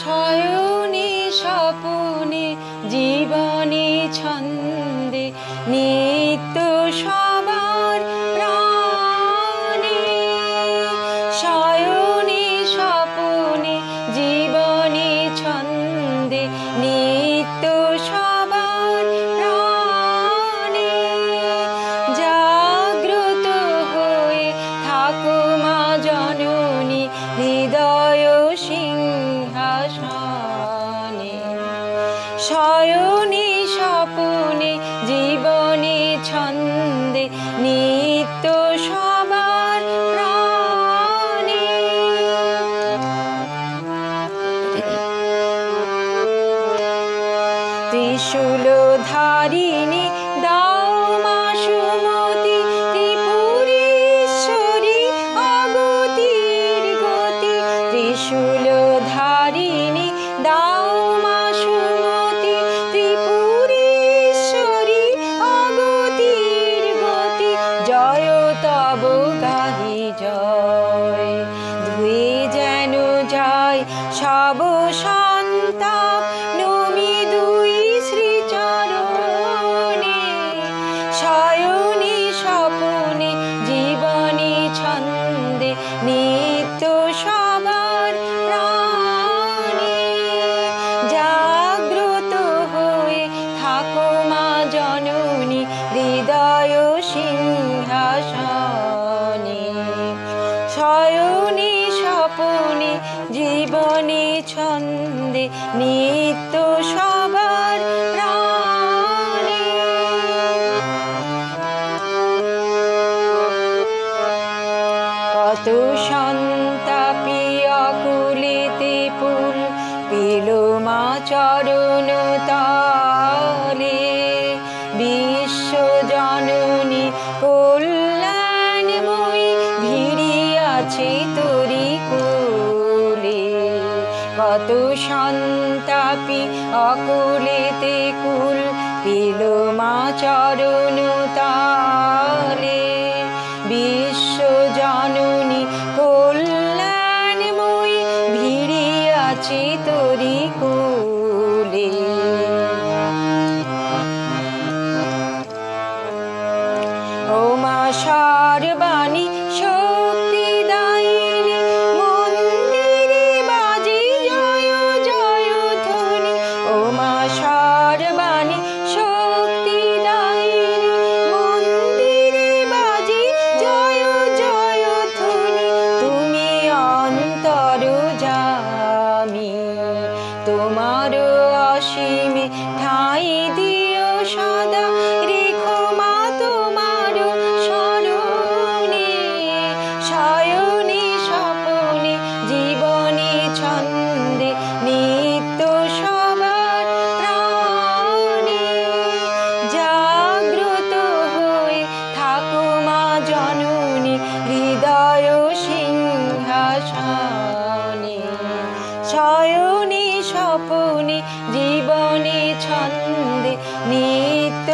শয়নে স্বপনে জীবনে ছন্দে নিত্য ত্রিশূল ধারিণী দাও মা সুমতি ত্রিপুরেশ্বরী, অগতির গতি। ত্রিশূল ধারিণী দাও মা সুমতি অগতির গতি। জয় তব গাহি জয়। ধুয়ে যেন যায় সব সন্তাপ সিংহাসনে। শয়নে স্বপনে জীবনে ছন্দে নিত্য সবার কত সন্তাপি অকুলেতে পুল পিল মা চরণ তালে কত সন্তাপি অকুলেতে কুল পিল মা চরণ তালে স্বপনে জীবনে ছন্দে নিত্য